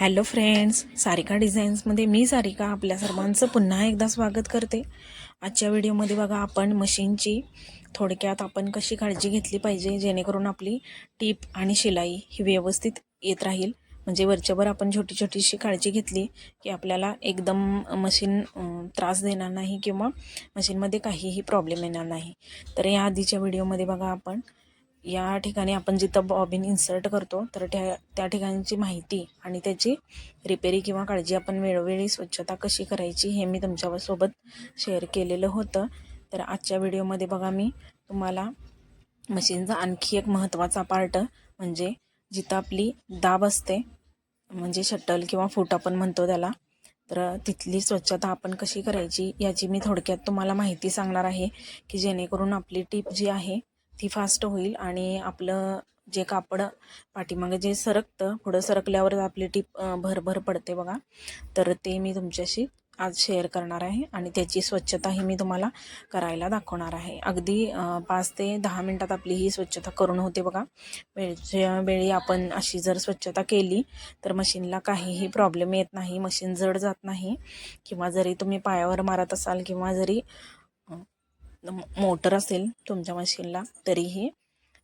Hello friends Sarika डिझाईन्समध्ये मी सारिका आपल्या सर्वांचं पुन्हा एकदा स्वागत करते. आजच्या व्हिडिओमध्ये बघा आपण मशीनची थोडक्यात आपण कशी काळजी घेतली पाहिजे जेणेकरून आपली टीप आणि शिलाई ही व्यवस्थित येत राहील. म्हणजे वरच्यावर आपण छोटी छोटीशी काळजी घेतली की आपल्याला एकदम मशीन त्रास देणार नाही किंवा मशीनमध्ये काहीही प्रॉब्लेम येणार नाही. तर या आधीच्या व्हिडिओमध्ये बघा आपण या ठिकाणी आपण जिथं बॉबिन इन्सर्ट करतो तर त्या त्या ठिकाणची माहिती आणि त्याची रिपेरी किंवा काळजी आपण वेळोवेळी स्वच्छता कशी करायची हे मी तुमच्यासोबत शेअर केलेलं होतं. तर आजच्या व्हिडिओमध्ये बघा मी तुम्हाला मशीनचा आणखी एक महत्त्वाचा पार्ट म्हणजे जिथं आपली दाब असते म्हणजे शटल किंवा फूट आपण म्हणतो त्याला तर तिथली स्वच्छता आपण कशी करायची याची मी थोडक्यात तुम्हाला माहिती सांगणार आहे की जेणेकरून आपली टीप जी आहे ती फास्ट होईल आणि आपलं जे कापड पाठीमागे जे सरकतं पुढं सरकल्यावर आपली टीप भरभर पडते बघा. तर ते मी तुमच्याशी आज शेअर करणार आहे आणि त्याची स्वच्छताही मी तुम्हाला करायला दाखवणार आहे. अगदी पाच ते दहा मिनटात आपली ही स्वच्छता करून होते बघा. वेळच्या वेळी आपण अशी जर स्वच्छता केली तर मशीनला काहीही प्रॉब्लेम येत नाही मशीन जड जात नाही. किंवा जरी तुम्ही पायावर मारत असाल किंवा जरी मोटर असेल तुमच्या मशीनला तरीही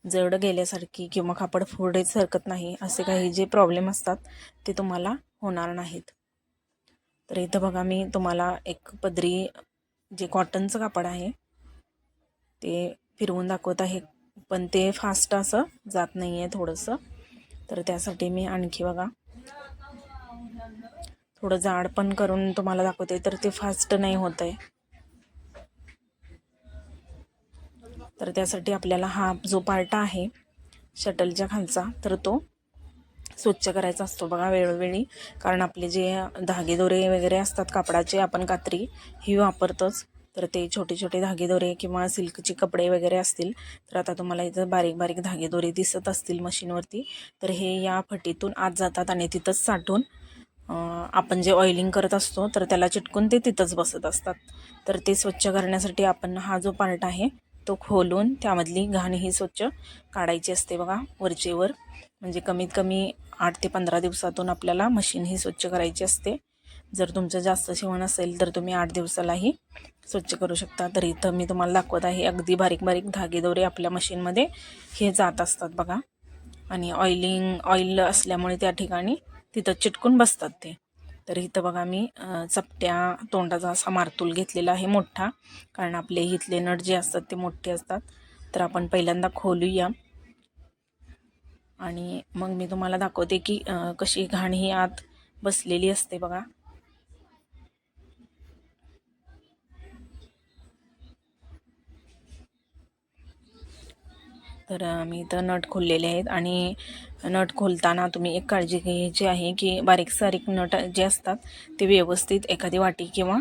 जड गेल्यासारखी किंवा कापड पुढे सरकत नाही असे काही जे प्रॉब्लेम असतात ते तुम्हाला होणार नाहीत. तर इथं बघा मी तुम्हाला एक पदरी जे कॉटनचं कापड आहे ते फिरवून दाखवत आहे. पण ते फास्ट असं जात नाही आहे थोडंसं. तर त्यासाठी मी आणखी बघा थोडं जाड पण करून तुम्हाला दाखवते तर ते फास्ट नाही होत आहे तर त्यासाठी आपल्याला हा जो पार्ट आहे शटलच्या खालचा तर तो स्वच्छ करायचा असतो बघा वेळोवेळी. कारण आपले जे धागेदोरे वगैरे असतात कापडाचे आपण कात्री ही वापरतोच. तर ते छोटे छोटे धागेदोरे किंवा सिल्कचे कपडे वगैरे असतील तर आता तुम्हाला इथं बारीक बारीक धागेदोरे दिसत असतील मशीनवरती. तर हे या फटीतून आत जातात आणि तिथंच साठून आपण जे ऑइलिंग करत असतो तर त्याला चिटकून ते तिथंच बसत असतात. तर ते स्वच्छ करण्यासाठी आपण हा जो पार्ट आहे तो खोलून त्यामधली घाण ही स्वच्छ काढायची असते बघा वरचेवर. म्हणजे कमीत कमी आठ ते पंधरा दिवसातून आपल्याला मशीन ही स्वच्छ करायची असते. जर तुमचं जास्त शिवण असेल तर तुम्ही आठ दिवसालाही स्वच्छ करू शकता. तर इथं मी तुम्हाला दाखवत आहे अगदी बारीक बारीक धागेदोरे आपल्या मशीनमध्ये हे जात असतात बघा. आणि ऑइलिंग ऑइल असल्यामुळे त्या ठिकाणी तिथं चिटकून बसतात ते. तर इथं बघा मी चपट्या तोंडाचा असा मारतूल घेतलेला आहे मोठा. कारण आपले इथले नट जे असतात ते मोठे असतात. तर आपण पहिल्यांदा खोलूया. आणि मग मी तुम्हाला दाखवते की कशी घाण ही आत बसलेली असते बघा. तर मी इथं नट खोललेले आहेत आणि नट खोलताना तुम्ही एक काळजी घ्यायची आहे की बारीक सारीक नट जे असतात ते व्यवस्थित एखादी वाटी किंवा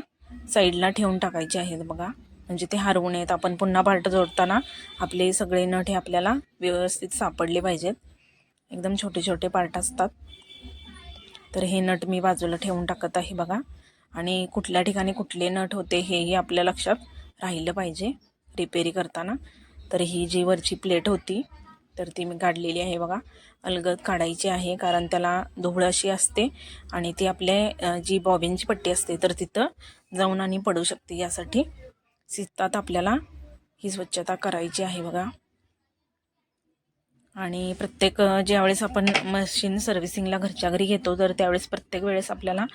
साईडला ठेवून टाकायचे आहेत बघा. म्हणजे ते हरवू नयेत. आपण पुन्हा पार्ट जोडताना आपले सगळे नट हे आपल्याला व्यवस्थित सापडले पाहिजेत. एकदम छोटे छोटे पार्ट असतात. तर हे नट मी बाजूला ठेवून टाकत आहे बघा. आणि कुठल्या ठिकाणी कुठले नट होते हेही आपल्या लक्षात राहिलं पाहिजे. रिपेरी करताना. तर ही जी वरची प्लेट होती तर ती मी काढलेली आहे बघा. अलगद काढायची आहे कारण त्याला धूळ अशी असते आणि ती आपल्या जी बॉबिनची पट्टी असते तर तिथं जाऊन आणि पडू शकते. यासाठी शिस्तात आपल्याला ही स्वच्छता करायची आहे बघा. आणि प्रत्येक ज्यावेळेस आपण मशीन सर्व्हिसिंगला घरच्या घरी घेतो तर त्यावेळेस प्रत्येक वेळेस आपल्याला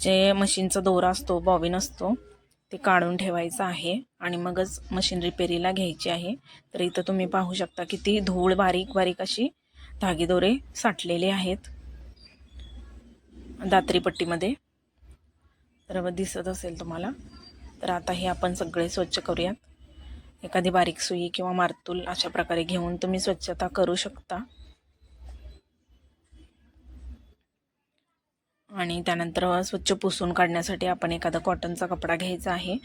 जे मशीनचा दोरा असतो बॉबिन असतो ते काढून ठेवायचं आहे आणि मगच मशीन रिपेरीला घ्यायची आहे. तर इथं तुम्ही पाहू शकता की ती धूळ बारीक बारीक अशी धागेदोरे साठलेले आहेत. दात्रीपट्टीमध्ये. तर दिसत असेल तुम्हाला. तर आता हे आपण सगळे स्वच्छ करूयात. एखादी बारीक सुई किंवा मारतूल अशा प्रकारे घेऊन तुम्ही स्वच्छता करू शकता. आणि त्यानंतर स्वच्छ पुसून काढण्यासाठी आपण एखादा कॉटनचा कपडा घ्यायचा आहे.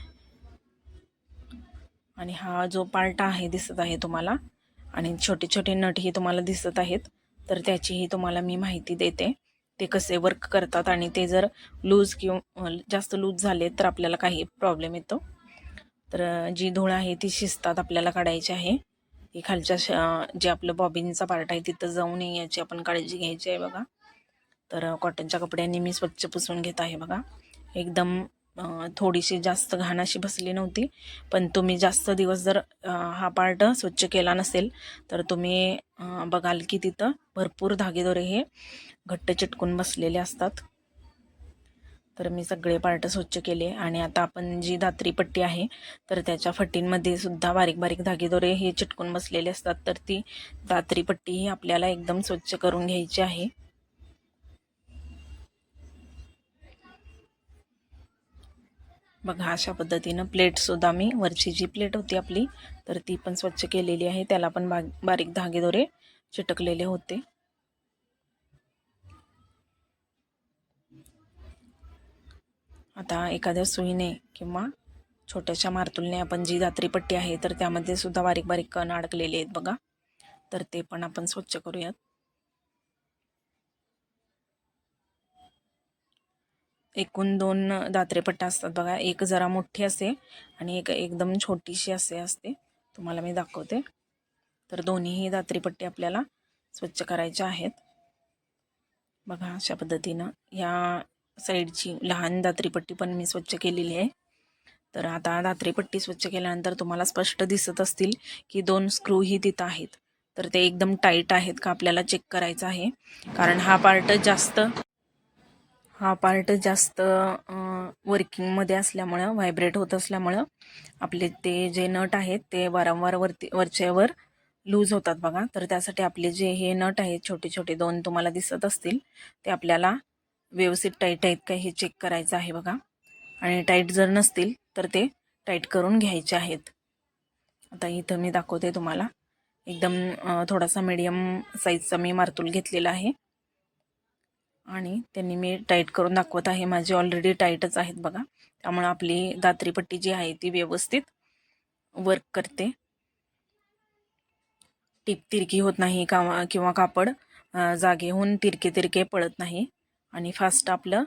आणि हा जो पार्टा आहे दिसत आहे तुम्हाला आणि छोटे छोटे नटही तुम्हाला दिसत आहेत तर त्याचीही तुम्हाला मी माहिती देते. ते कसे वर्क करतात आणि ते जर लूज किंवा जास्त लूज झाले तर आपल्याला काही प्रॉब्लेम येतो. तर जी धूळ आहे ती शिस्तात आपल्याला काढायची आहे. ती खालच्या श जे आपलं बॉबिनचा पार्ट आहे तिथं जाऊ नये याची आपण काळजी घ्यायची आहे बघा. तर कॉटनच्या कपड्यांनी मी स्वच्छ पुसून घेत आहे बघा. एकदम थोडीशी जास्त घाण अशी बसली नव्हती. पण तुम्ही जास्त दिवस जर हा पार्ट स्वच्छ केला नसेल तर तुम्ही बघाल की तिथं भरपूर धागेदोरे हे घट्ट चिटकून बसलेले असतात. तर मी सगळे पार्ट स्वच्छ केले आणि आता आपण जी दात्री पट्टी आहे तर त्याच्या फटींमध्ये सुद्धा बारीक बारीक धागेदोरे हे चिटकून बसलेले असतात. तर ती दात्री पट्टी ही आपल्याला एकदम स्वच्छ करून घ्यायची आहे. बघा अशा पद्धतीनं प्लेटसुद्धा मी वरची जी प्लेट होती आपली तर ती पण स्वच्छ केलेली आहे. त्याला पण बा बारीक धागेदोरे चिटकलेले होते. आता एखाद्या सुईने किंवा छोट्याशा मार्तुलने आपण जी दात्रीपट्टी आहे तर त्यामध्ये सुद्धा बारीक बारीक कण अडकलेले आहेत बघा. तर ते पण आपण स्वच्छ करूयात. एकूण दोन दात्रेपट्टा असतात बघा. एक जरा मोठी असते आणि एक एकदम छोटीशी असे असते. तुम्हाला मी दाखवते. तर दोन्हीही दात्रीपट्टी आपल्याला स्वच्छ करायच्या आहेत. बघा अशा पद्धतीनं या साईडची लहान दात्रीपट्टी पण मी स्वच्छ केलेली आहे. तर आता दात्रीपट्टी स्वच्छ केल्यानंतर तुम्हाला स्पष्ट दिसत असतील की दोन स्क्रूही तिथं आहेत. तर ते एकदम टाईट आहेत का आपल्याला चेक करायचं आहे. कारण हा पार्ट जास्त हा पार्ट जास्त वर्किंगमध्ये असल्यामुळं व्हायब्रेट होत असल्यामुळं आपले ते जे नट आहेत ते वारंवार वरती वरच्यावर लूज होतात बघा. तर त्यासाठी आपले जे हे नट आहेत छोटे छोटे दोन तुम्हाला दिसत असतील ते आपल्याला व्यवस्थित टाईट आहेत का हे चेक करायचं आहे बघा. आणि टाईट जर नसतील तर ते टाईट करून घ्यायचे आहेत. आता इथं मी दाखवते तुम्हाला. एकदम थोडासा मीडियम साईजचा मी मार्तूल घेतलेला आहे. आणि त्यांनी मी टाईट करून दाखवत आहे. माझी ऑलरेडी टाईटच आहेत बघा. त्यामुळे आपली दात्रीपट्टी जी आहे ती व्यवस्थित वर्क करते. टीप तिरकी होत नाही का किंवा कापड जागेहून तिरके तिरके पळत नाही. आणि फास्ट आपलं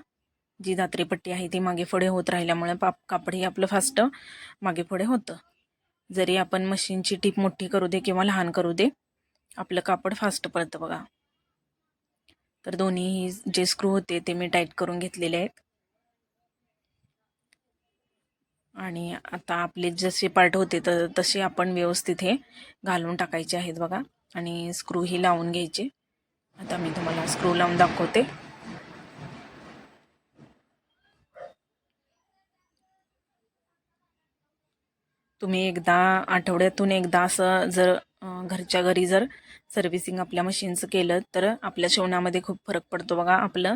जी दात्रीपट्टी आहे ती मागे पुढे होत राहिल्यामुळे पाप कापड हे आपलं फास्ट मागे पुढे होतं. जरी आपण मशीनची टीप मोठी करू दे किंवा लहान करू दे आपलं कापड फास्ट पळतं बघा. तर दोन्ही जे स्क्रू होते ते मी टाईट करून घेतलेले आहेत. आणि आता आपले जसे पार्ट होते तर तसे आपण व्यवस्थित हे घालून टाकायचे आहेत बघा. आणि स्क्रू ही लावून घ्यायचे. आता मी तुम्हाला स्क्रू लावून दाखवते. तुम्ही एकदा आठवड्यातून एकदा असं जर घरच्या घरी जर सर्व्हिसिंग आपल्या मशीनचं केलं तर आपल्या शिवणामध्ये खूप फरक पडतो बघा. आपलं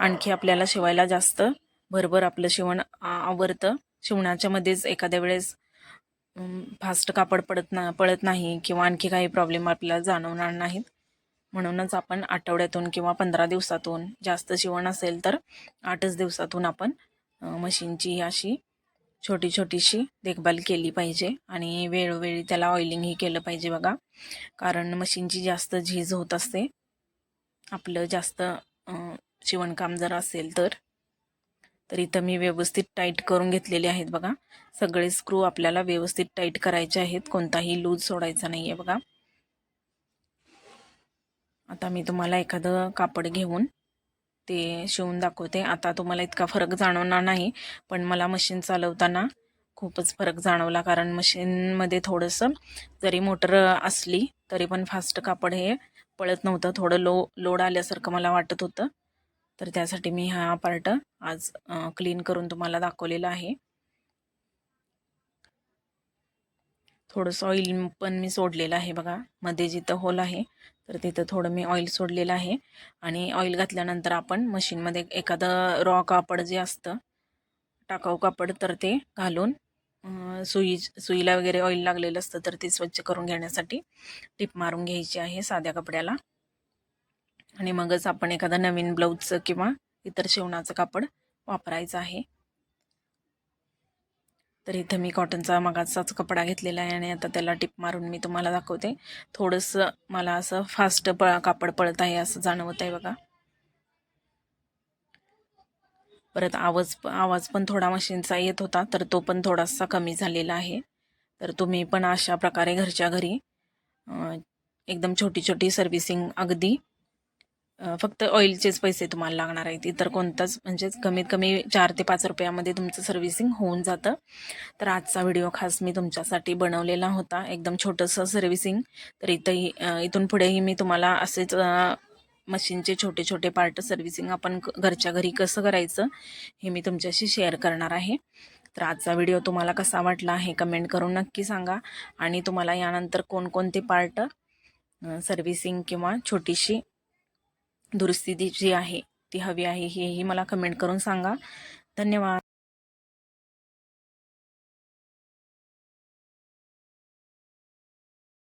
आणखी आपल्याला शिवायला जास्त भरभर आपलं शिवण आवडतं शिवणाच्यामध्येच एखाद्या वेळेस फास्ट कापड पडत ना पडत नाही किंवा आणखी काही प्रॉब्लेम आपल्याला जाणवणार नाहीत. म्हणूनच आपण आठवड्यातून किंवा पंधरा दिवसातून जास्त शिवण असेल तर आठच दिवसातून आपण मशीनची अशी छोटी छोटीशी देखभाल केली पाहिजे आणि वेळोवेळी त्याला ऑइलिंगही केलं पाहिजे बघा. कारण मशीनची जास्त झीज होत असते. आपलं जास्त शिवणकाम जर असेल तर तर इथं मी व्यवस्थित टाईट करून घेतलेले आहेत बघा. सगळे स्क्रू आपल्याला व्यवस्थित टाईट करायचे आहेत. कोणताही लूज सोडायचा नाही आहे बघा. आता मी तुम्हाला एखादं कापड घेऊन ते शिवून दाखवते. आता तुम्हाला इतका फरक जाणवणार नाही पण मला मशीन चालवताना खूपच फरक जाणवला. कारण मशीनमध्ये थोडंसं जरी मोटर असली तरी पण फास्ट कापड हे पळत नव्हतं. थोडं लो लोड आल्यासारखं मला वाटत होतं. तर त्यासाठी मी हा पार्ट आज क्लीन करून तुम्हाला दाखवलेला आहे. थोडंसं ऑइल पण मी सोडलेलं आहे बघा. मध्ये जिथं होल आहे तर तिथं थोडं मी ऑइल सोडलेलं आहे. आणि ऑइल घातल्यानंतर आपण मशीनमध्ये एखादं रॉ कापड जे असतं टाकाऊ कापड तर ते घालून सुई सुईला वगैरे ऑइल लागलेलं असतं तर ते स्वच्छ करून घेण्यासाठी टिप मारून घ्यायची आहे साध्या कपड्याला. आणि मगच आपण एखादा नवीन ब्लाऊजचं किंवा इतर शिवणाचं कापड वापरायचं आहे. तर इथं मी कॉटनचा मगाचाच कपडा घेतलेला आहे आणि आता त्याला टिप मारून मी तुम्हाला दाखवते. थोडंसं मला असं फास्ट प कापड पळत आहे असं जाणवत आहे बघा. परत आवाज आवाज पण थोडा मशीनचा येत होता तर तो पण थोडासा कमी झालेला आहे. तर तुम्ही पण अशा प्रकारे घरच्या घरी एकदम छोटी छोटी सर्व्हिसिंग अगदी फक्त ऑइलचेच पैसे तुम्हाला लागणार आहेत. इतर कोणताच म्हणजेच कमीत कमी चार ते पाच रुपयामध्ये तुमचं सर्व्हिसिंग होऊन जातं. तर आजचा व्हिडिओ खास मी तुमच्यासाठी बनवलेला होता. एकदम छोटंसं सर्व्हिसिंग तर इथंही इथून पुढेही मी तुम्हाला असेच मशीनचे छोटे छोटे पार्ट सर्व्हिसिंग आपण क- घरच्या घरी कसं करायचं हे मी तुमच्याशी शेअर करणार आहे. तर आजचा व्हिडिओ तुम्हाला कसा वाटला हे कमेंट करून नक्की सांगा. आणि तुम्हाला यानंतर कोणकोणते पार्ट सर्व्हिसिंग किंवा छोटीशी दुरुस्ती जी आहे ती हवी आहे हेही मला कमेंट करून सांगा. धन्यवाद.